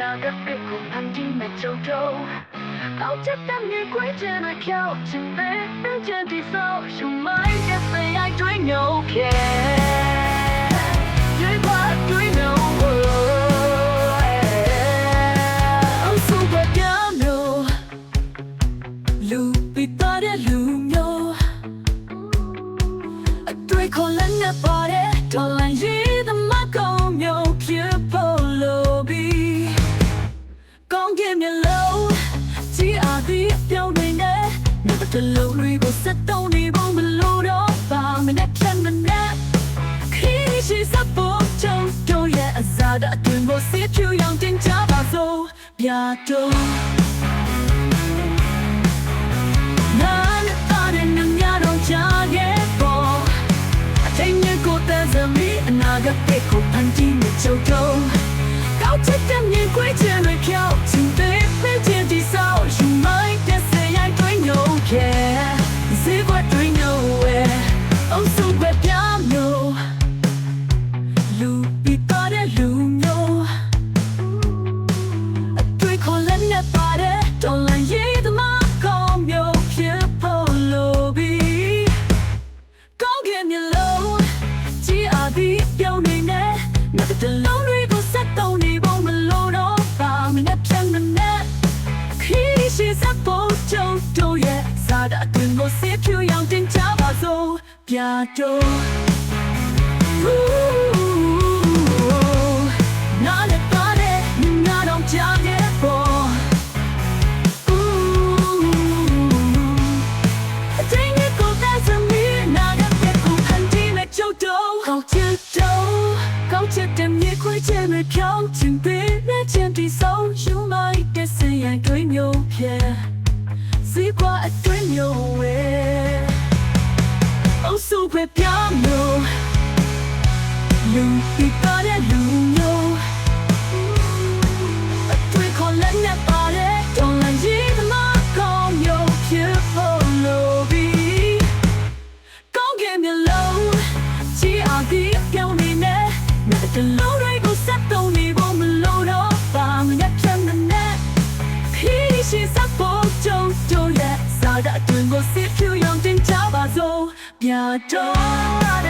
နာကပြစ်ကိုဖန်တီးမဲ့ကြုံတော့เอาจะตั้งยังกุ้ยเจนอะเข้าฉันเป็นเจนที่เศร้าฉันไม่จะเสียใจด้วยเงาเพีย တ်တလုံးတွေကိုစက်တုံးနေဖို့မလိုတော့ပါမနဲ့ဖြတ်မနဲ့ခီးရှိစဖို့ကြုံတို့ရဲ့အစားအတွင်ကိုစစ်ဖြူရောင်တင်ကြပါစို့ပြတော့နာနဲ့တာတဲ့နမြတော့ကြာခဲ့ပေါ်အချိန်နဲ့ကိုယ်တည်းစမီအနာဂတ်ကိုဖန်တီးနေချုပ်တော့ကောက်ချက်တဲ့မြင်ခွေး ကောင်းကင်မျိုးလုံးကြည်အားသည်ပြုံးနေနဲ့မြတ်တလုံးတွေကိုစက်တုံးနေဖို့မလိုတော့ပါမနဲ့ဖြန်းမနဲ့ခီးရှိစဖို့ကြုံတို့ရဲ့စားတဲ့အတွင်ကိုစေဖြူရောင်တင်ချပါစို့ပြတော့ ခွေးချင်နဲ့ဖြောင်းချင်ပေးနဲ့ချင်ဒီဆုံးယူမိုက်တဲ့စင်ရန်တွေးမျိုးဖြစ်စီကွာအတွင်းမျိုးဝဲ Oh super piano လူပြီးတော့တဲ့လူမျိုးအတွေ့ခေါ်လည်းနဲ့ပါတယ်တောင်းလန်ကြီးသမားကောင်းမျိုးဖြစ် ပါစို့ပြတော့တဲ့ညညတော့ကြားရဲ့